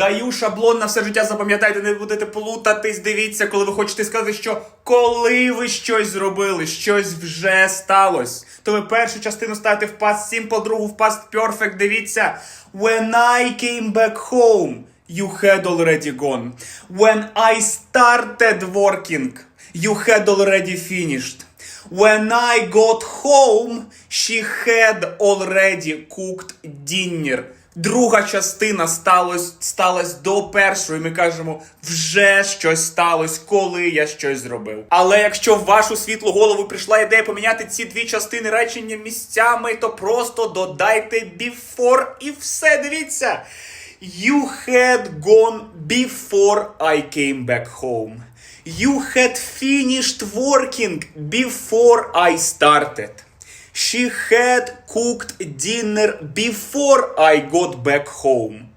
Даю шаблон на все життя, запам'ятайте, не будете плутатись. Дивіться, коли ви хочете сказати, що коли ви щось зробили, щось вже сталося, то ви першу частину ставите в past simple, другу в past perfect. Дивіться. When I came back home, you had already gone. When I started working, you had already finished. When I got home, she had already cooked dinner. Друга частина сталося сталась до першої. Ми кажемо, вже щось сталося, коли я щось зробив. Але якщо в вашу світлу голову прийшла ідея поміняти ці дві частини речення місцями, то просто додайте before і все. Дивіться. You had gone before I came back home. You had finished working before I started. She had cooked dinner before I got back home.